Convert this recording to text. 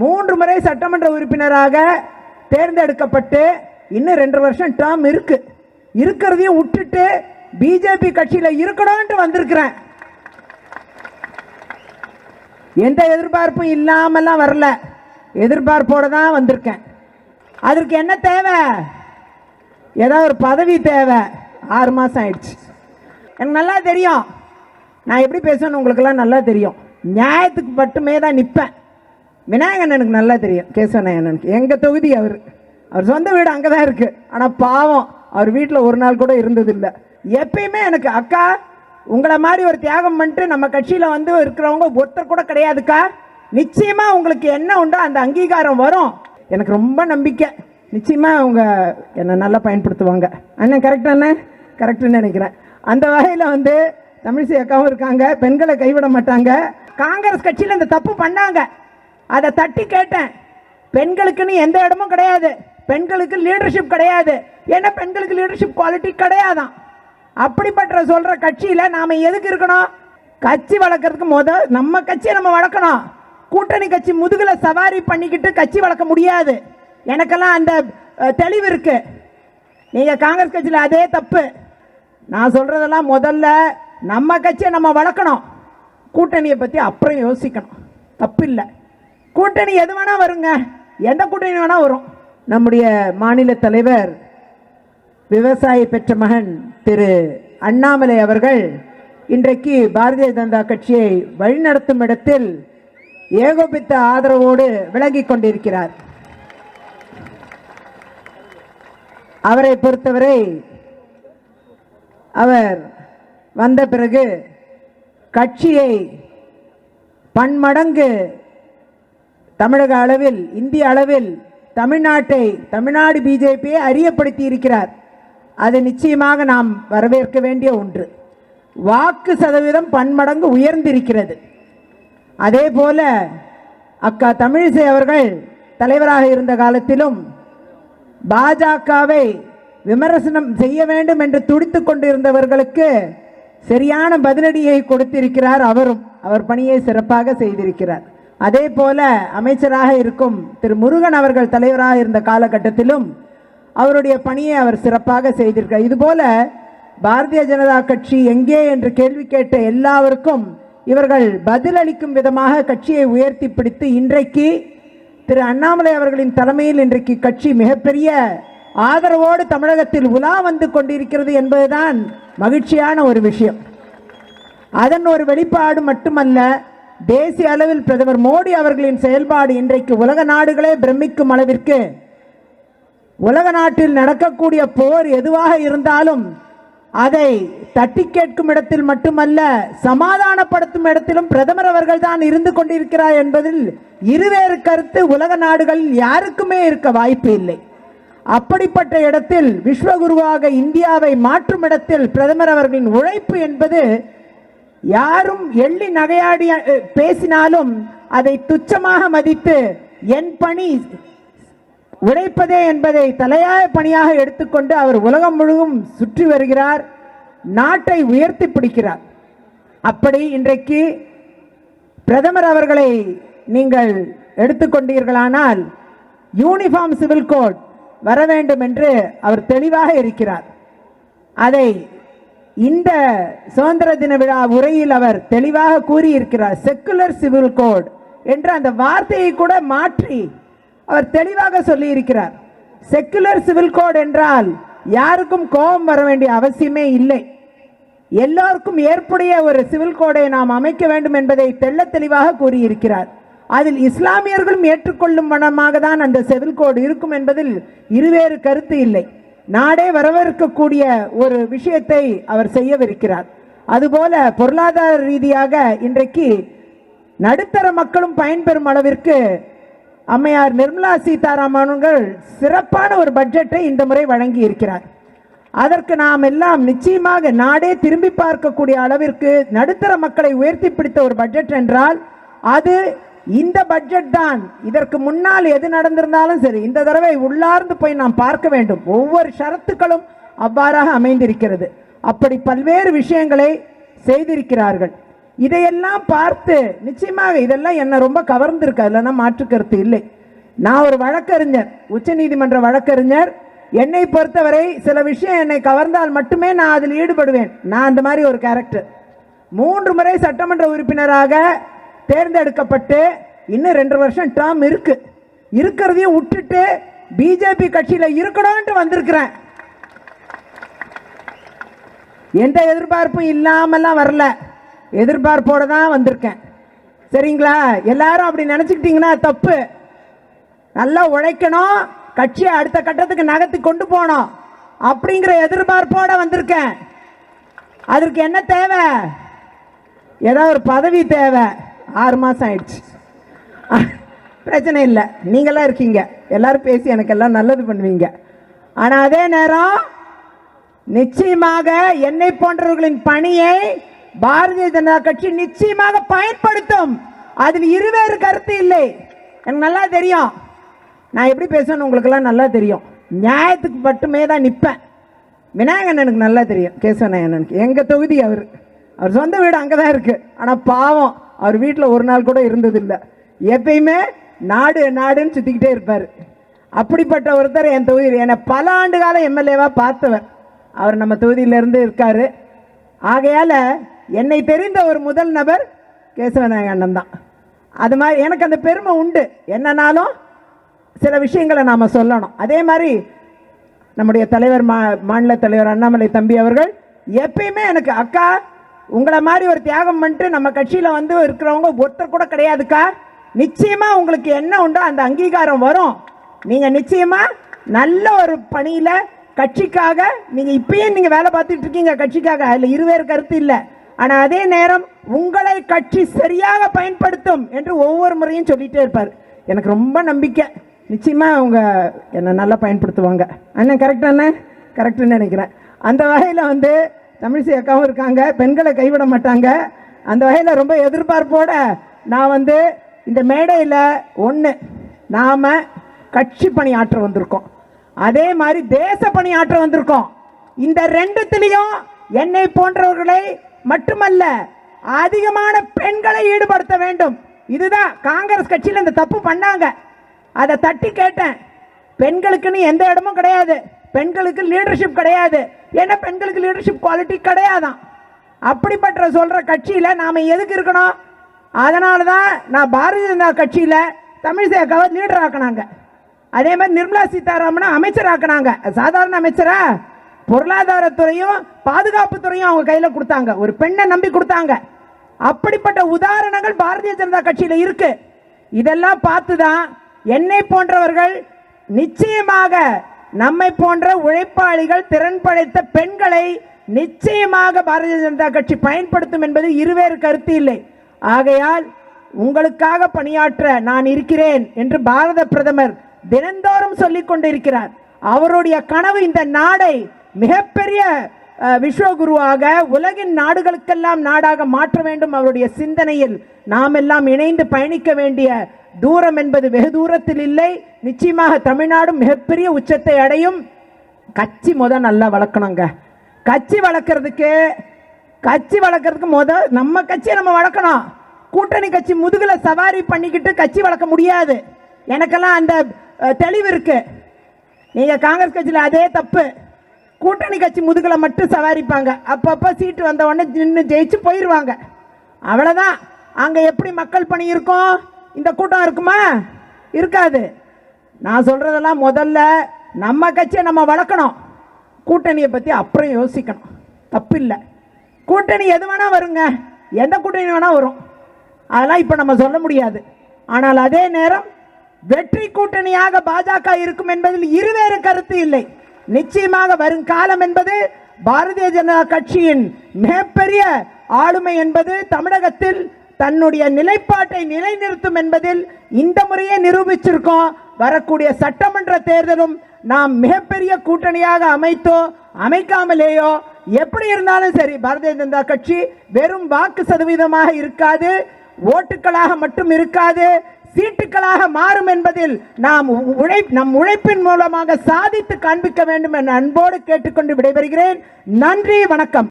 மூன்று முறை சட்டமன்ற உறுப்பினராக தேர்ந்தெடுக்கப்பட்டு இன்னும் ரெண்டு வருஷம் டேர்ம் இருக்கு. இருக்கிறதையும் விட்டுட்டு பிஜேபி கட்சியில் இருக்கணும்ட்டு வந்திருக்கிறேன். எந்த எதிர்பார்ப்பும் இல்லாமலாம் வரல. எதிர்பார்ப்போட தான் வந்திருக்கேன். அதற்கு என்ன தேவை? ஏதாவது ஒரு பதவி தேவை. ஆறு மாதம் ஆயிடுச்சு. எனக்கு நல்லா தெரியும். நான் எப்படி பேசணும்னு உங்களுக்கெல்லாம் நல்லா தெரியும். நியாயத்துக்கு மட்டுமே தான் நிற்பேன் விநாயகண்ணனுக்கு நல்லா தெரியும் கேசவநாயகண்ணனுக்கு. எங்கள் தொகுதி அவர். அவர் சொந்த வீடு அங்கே தான் இருக்குது ஆனால் பாவம் அவர் வீட்டில் ஒரு நாள் கூட இருந்ததில்லை. எப்பயுமே எனக்கு அக்கா உங்களை மாதிரி ஒரு தியாகம் பண்ணிட்டு நம்ம கட்சியில் வந்து இருக்கிறவங்க ஒருத்தர் கூட கிடையாதுக்கா? நிச்சயமாக உங்களுக்கு என்ன உண்டோ அந்த அங்கீகாரம் வரும். எனக்கு ரொம்ப நம்பிக்கை. நிச்சயமாக அவங்க என்னை நல்லா பயன்படுத்துவாங்க. அண்ணன் கரெக்டாண்ணே கரெக்டுன்னு நினைக்கிறேன். அந்த வகையில் வந்து தமிழிசை அக்காவும் இருக்காங்க. பெண்களை கைவிட மாட்டாங்க. காங்கிரஸ் கட்சியில் இந்த தப்பு பண்ணாங்க. அதை தட்டி கேட்டேன். பெண்களுக்குன்னு எந்த இடமும் கிடையாது. பெண்களுக்கு லீடர்ஷிப் கிடையாது. ஏன்னா பெண்களுக்கு லீடர்ஷிப் குவாலிட்டி கிடையாதான். அப்படிப்பட்ட சொல்கிற கட்சியில் நாம் எதுக்கு இருக்கணும்? கட்சி வளர்க்குறதுக்கு முத நம்ம கட்சியை நம்ம வளர்க்கணும். கூட்டணி கட்சி முதுகில் சவாரி பண்ணிக்கிட்டு கட்சி வளர்க்க முடியாது. எனக்கெல்லாம் அந்த தெளிவு இருக்கு. நீங்கள் காங்கிரஸ் கட்சியில் அதே தப்பு. நான் சொல்கிறதெல்லாம் முதல்ல நம்ம கட்சியை நம்ம வளர்க்கணும். கூட்டணியை பற்றி அப்புறம் யோசிக்கணும். தப்பு இல்லை கூட்டணி எது வேணால் வருங்க. எந்த கூட்டணி வேணால் வரும். நம்முடைய மாநில தலைவர் விவசாயி பெற்ற மகன் திரு அண்ணாமலை அவர்கள் இன்றைக்கு பாரதிய ஜனதா கட்சியை வழிநடத்தும் இடத்தில் ஏகோபித்த ஆதரவோடு விளங்கி கொண்டிருக்கிறார். அவரை பொறுத்தவரை அவர் வந்த பிறகு கட்சியை பன்மடங்கு தமிழக அளவில் இந்திய அளவில் தமிழ்நாட்டை தமிழ்நாடு பிஜேபியை அறியப்படுத்தி இருக்கிறார் அது நிச்சயமாக நாம் வரவேற்க வேண்டிய ஒன்று. வாக்கு சதவீதம் பன்மடங்கு உயர்ந்திருக்கிறது. அதே போல அக்கா தமிழிசை அவர்கள் தலைவராக இருந்த காலத்திலும் பாஜகவை விமர்சனம் செய்ய வேண்டும் என்று துடித்து கொண்டிருந்தவர்களுக்கு சரியான பதிலடியை கொடுத்திருக்கிறார் அவரும். அவர் பணியை சிறப்பாக செய்திருக்கிறார். அதே போல அமைச்சராக இருக்கும் திரு முருகன் அவர்கள் தலைவராக இருந்த காலகட்டத்திலும் அவருடைய பணியை அவர் சிறப்பாக செய்திருக்கிறார். இதுபோல பாரதிய ஜனதா கட்சி எங்கே என்று கேள்வி கேட்ட எல்லாருக்கும் இவர்கள் பதிலளிக்கும் விதமாக கட்சியை உயர்த்தி பிடித்து இன்றைக்கு திரு அண்ணாமலை அவர்களின் தலைமையில் இன்றைக்கு கட்சி மிகப்பெரிய ஆதரவோடு தமிழகத்தில் உலா வந்து கொண்டிருக்கிறது என்பதுதான் மகிழ்ச்சியான ஒரு விஷயம். அதன் ஒரு வெளிப்பாடு மட்டுமல்ல தேசிய அளவில் பிரதமர் மோடி அவர்களின் செயல்பாடு இன்றைக்கு உலக நாடுகளே பிரமிக்கும் அளவிற்கு உலக நாட்டில் நடக்கக்கூடிய போர் எதுவாக இருந்தாலும் அதை தட்டி கேட்கும் இடத்தில் மட்டுமல்ல சமாதானப்படுத்தும் இடத்திலும் பிரதமர் அவர்கள் தான் இருந்து கொண்டிருக்கிறார் என்பதில் இருவேறு கருத்து உலக நாடுகளில் யாருக்குமே இருக்க வாய்ப்பு இல்லை. அப்படிப்பட்ட இடத்தில் விஸ்வகுருவாக இந்தியாவை மாற்றும் இடத்தில் பிரதமர் அவர்களின் உழைப்பு என்பது யாரும் எள்ளி நகையாடி பேசினாலும் அதை துச்சமாக மதித்து என் பணி உழைப்பதே என்பதை தலையாய பணியாக எடுத்துக்கொண்டு அவர் உலகம் முழுவதும் சுற்றி வருகிறார் நாட்டை உயர்த்தி பிடிக்கிறார். அப்படி இன்றைக்கு பிரதமர் அவர்களை நீங்கள் எடுத்துக்கொண்டீர்களானால் யூனிஃபார்ம் சிவில் கோட் வர வேண்டும் என்று அவர் தெளிவாக இருக்கிறார். அதை இந்த சுதந்திர தின விழா உரையில் அவர் தெளிவாக கூறியிருக்கிறார் செக்குலர் சிவில் கோட் என்ற அந்த வார்த்தையை கூட மாற்றி அவர் தெளிவாக சொல்லியிருக்கிறார். செக்குலர் சிவில் கோட் என்றால் யாருக்கும் கோபம் வர வேண்டிய அவசியமே இல்லை. எல்லோருக்கும் ஏற்புடைய ஒரு சிவில் கோடை நாம் அமைக்க வேண்டும் என்பதை தெள்ள தெளிவாக கூறியிருக்கிறார். அதில் இஸ்லாமியர்களும் ஏற்றுக்கொள்ளும் வனமாக தான் அந்த சிவில் கோடு இருக்கும் என்பதில் இருவேறு கருத்து இல்லை. நாடே வரவிருக்கக்கூடிய ஒரு விஷயத்தை அவர் செய்யவிருக்கிறார். அதுபோல பொருளாதார ரீதியாக இன்றைக்கு நடுத்தர மக்களும் பயன்பெறும் அளவிற்கு அம்மையார் நிர்மலா சீதாராமன்கள் சிறப்பான ஒரு பட்ஜெட்டை இந்த முறை வழங்கி இருக்கிறார் அதற்கு நாம் எல்லாம் நிச்சயமாக நாடே திரும்பி பார்க்கக்கூடிய அளவிற்கு நடுத்தர மக்களை உயர்த்தி பிடித்த ஒரு பட்ஜெட் என்றால் அது இந்த பட்ஜெட் தான். இதற்கு முன்னால் எது நடந்திருந்தாலும் சரி இந்த தடவை உள்ளார்ந்து போய் நாம் பார்க்க வேண்டும். ஒவ்வொரு ஷரத்துக்களும் அவ்வாறாக அமைந்திருக்கிறது. அப்படி பல்வேறு விஷயங்களை செய்திருக்கிறார்கள். இதையெல்லாம் பார்த்து நிச்சயமாக இதெல்லாம் என்னை ரொம்ப கவர்ந்திருக்கு. இல்லைன்னா மாற்று கருத்து இல்லை. நான் ஒரு வழக்கறிஞர் உச்ச நீதிமன்ற வழக்கறிஞர். என்னை பொறுத்தவரை சில விஷயம் என்னை கவர்ந்தால் மட்டுமே நான் அதில் ஈடுபடுவேன். நான் அந்த மாதிரி ஒரு கேரக்டர் மூன்று முறை சட்டமன்ற உறுப்பினராக தேர்ந்தெடுக்கப்பட்டு இன்னும் ரெண்டு வருஷம் டேர்ம் இருக்கு. இருக்கிறதையும் விட்டுட்டு பிஜேபி கட்சியில் இருக்கணும்ட்டு வந்திருக்கிறேன். எந்த எதிர்பார்ப்பும் இல்லாமலாம் வரல. எதிர்பார்ப்போடு தான் வந்திருக்கேன். சரிங்களா? எல்லாரும் அப்படி நினச்சிக்கிட்டிங்கன்னா தப்பு. நல்லா உழைக்கணும். கட்சியை அடுத்த கட்டத்துக்கு நகர்த்தி கொண்டு போகணும். அப்படிங்கிற எதிர்பார்ப்போட வந்திருக்கேன். அதற்கு என்ன தேவை? ஏதாவது ஒரு பதவி தேவை. ஆறு மாதம் ஆயிடுச்சு. பிரச்சனை இல்லை. நீங்களாம் இருக்கீங்க. எல்லாரும் பேசி எனக்கு எல்லாம் நல்லது பண்ணுவீங்க. ஆனால் அதே நேரம் நிச்சயமாக என்னை போன்றவர்களின் பணியை பாரதிய ஜனதா கட்சி நிச்சயமாக பயன்படுத்தும். அதில் இருவேறு கருத்து இல்லை. எனக்கு நல்லா தெரியும். நான் எப்படி பேசணும் உங்களுக்கெல்லாம் நல்லா தெரியும். நியாயத்துக்கு மட்டுமே தான் நிற்பேன் விநாயகன் எனக்கு நல்லா தெரியும். கேசவநாயகனுக்கு எங்கள் தொகுதி அவர். அவர் சொந்த வீடு அங்கே தான் இருக்குது ஆனால் பாவம். அவர் வீட்டில் ஒரு நாள் கூட இருந்ததில்லை. எப்பயுமே நாடு நாடுன்னு சுற்றிக்கிட்டே இருப்பார். அப்படிப்பட்ட ஒருத்தர் என் தொகுதியில் என்னை பல ஆண்டு காலம் எம்எல்ஏவாக பார்த்தவர். அவர் நம்ம தொகுதியிலேருந்து இருக்கார். ஆகையால் என்னை தெரிந்த ஒரு முதல் நபர் கேசவநாயக அண்ணன் தான். அது மாதிரி எனக்கு அந்த பெருமை உண்டு. என்னன்னாலும் சில விஷயங்களை நாம் சொல்லணும். அதே மாதிரி நம்முடைய தலைவர் மா மாநில தலைவர் அண்ணாமலை தம்பி அவர்கள் எப்பயுமே எனக்கு அக்கா உங்களை மாதிரி ஒரு தியாகம் பண்ணிட்டு நம்ம கட்சியில் வந்து இருக்கிறவங்க ஒருத்தர் கூட கிடையாதுக்கா? நிச்சயமாக உங்களுக்கு என்ன உண்டோ அந்த அங்கீகாரம் வரும். நீங்கள் நிச்சயமாக நல்ல ஒரு பணியில் கட்சிக்காக நீங்கள் இப்பயும் நீங்கள் வேலை பார்த்துட்டு இருக்கீங்க கட்சிக்காக. அதில் இருவேறு கருத்து இல்லை. ஆனால் அதே நேரம் உங்களை கட்சி சரியாக பயன்படுத்தும் என்று ஒவ்வொரு முறையும் சொல்லிகிட்டே இருப்பார். எனக்கு ரொம்ப நம்பிக்கை. நிச்சயமாக அவங்க என்னை நல்லா பயன்படுத்துவாங்க. அண்ணன் கரெக்டாண்ணே கரெக்டுன்னு நினைக்கிறேன். அந்த வகையில் வந்து தமிழிசை அக்காவும் இருக்காங்க பெண்களை கைவிட மாட்டாங்க. அந்த வகையில் ரொம்ப எதிர்பார்ப்போட நான் வந்து இந்த மேடையில் ஒன்று நாம் கட்சி பணி ஆற்ற வந்திருக்கோம். அதே மாதிரி தேச பணி ஆற்ற வந்திருக்கோம். இந்த ரெண்டுத்திலையும் என்னை போன்றவர்களை மட்டுமல்ல அதிகமான பெண்களை ஈடுபடுத்த வேண்டும். இதுதான் காங்கிரஸ் கட்சியில் இந்த தப்பு பண்ணாங்க. அதை தட்டி கேட்டேன். பெண்களுக்குன்னு எந்த இடமும் கிடையாது. பெண்களுக்கு லீடர்ஷிப் கிடையாது. ஏன்னா பெண்களுக்கு லீடர்ஷிப் குவாலிட்டி கிடையாதான் அப்படிப்பட்ட சொல்கிற கட்சியில் நாம் எதுக்கு இருக்கணும்? அதனால தான் நான் பாரதிய ஜனதா கட்சியில் தமிழிசை லீடர் ஆக்கினாங்க. அதே மாதிரி நிர்மலா சீதாராமனை அமைச்சர் ஆக்கினாங்க. சாதாரண அமைச்சரா? பொருளாதாரத்துறையும் பாதுகாப்புத்துறையும் அவங்க கையில் கொடுத்தாங்க. ஒரு பெண்ணை நம்பி கொடுத்தாங்க. அப்படிப்பட்ட உதாரணங்கள் பாரதிய ஜனதா கட்சியில் இருக்கு. இதெல்லாம் பார்த்து தான் என்னை போன்றவர்கள் நிச்சயமாக நம்மை போன்ற உழைப்பாளிகள் திறன் படைத்த பெண்களை நிச்சயமாக பாரதிய ஜனதா கட்சி பயன்படுத்தும் என்பது இருவேறு கருத்து இல்லை. ஆகையால் உங்களுக்காக பணியாற்ற நான் இருக்கிறேன் என்று பாரத பிரதமர் தினந்தோறும் சொல்லிக் கொண்டிருக்கிறார். அவருடைய கனவு இந்த நாடை மிகப்பெரிய விஸ்வகுருவாக உலகின் நாடுகளுக்கெல்லாம் நாடாக மாற்ற வேண்டும் அவருடைய சிந்தனையில் நாம் எல்லாம் இணைந்து பயணிக்க வேண்டிய தூரம் என்பது வெகு தூரத்தில் இல்லை. நிச்சயமாக தமிழ்நாடும் மிகப்பெரிய உச்சத்தை அடையும். கட்சி முத நல்லா வளர்க்கணுங்க. கட்சி வளர்க்கறதுக்கு கட்சி வளர்க்கறதுக்கு முத நம்ம கட்சியை நம்ம வளர்க்கணும். கூட்டணி கட்சி முதுகில் சவாரி பண்ணிக்கிட்டு கட்சி வளர்க்க முடியாது. எனக்கெல்லாம் அந்த தெளிவு இருக்கு. நீங்கள் காங்கிரஸ் கட்சியில் அதே தப்பு. கூட்டணி கட்சி முதுகில் மட்டும் சவாரிப்பாங்க. அப்பப்போ சீட்டு வந்த உடனே நின்று ஜெயிச்சு போயிடுவாங்க அவ்வளோதான் அங்கே எப்படி மக்கள் பணி இருக்கும்? இந்த கூட்டம் இருக்குமா? இருக்காது. நான் சொல்கிறதெல்லாம் முதல்ல நம்ம கட்சியை நம்ம வளர்க்கணும். கூட்டணியை பற்றி அப்புறம் யோசிக்கணும். தப்பு இல்லை கூட்டணி எது வேணால் வருங்க. எந்த கூட்டணி வேணால் வரும். அதெல்லாம் இப்போ நம்ம சொல்ல முடியாது. ஆனால் அதே நேரம் வெற்றி கூட்டணியாக பாஜக இருக்கும் என்பதில் இருவேறு கருத்து இல்லை. நிச்சயமாக வரும் காலம் என்பது பாரதிய ஜனதா கட்சியின் மிகப்பெரிய ஆளுமை என்பது தமிழகத்தில் தன்னுடைய நிலைப்பாட்டை நிலைநிறுத்தும் என்பதில் இந்த முறையே நிரூபிச்சிருக்கோம். வரக்கூடிய சட்டமன்ற தேர்தலும் நாம் மிகப்பெரிய கூட்டணியாக அமைத்தோ அமைக்காமலேயோ எப்படி இருந்தாலும் சரி பாரதிய ஜனதா கட்சி வெறும் வாக்கு சதவீதமாக இருக்காது ஓட்டுக்களாக மட்டும் இருக்காது சீட்டுக்களாக மாறும் என்பதில் நாம் உழை நம் உழைப்பின் மூலமாக சாதித்து காண்பிக்க வேண்டும் என அன்போடு கேட்டுக்கொண்டு விடைபெறுகிறேன். நன்றி வணக்கம்.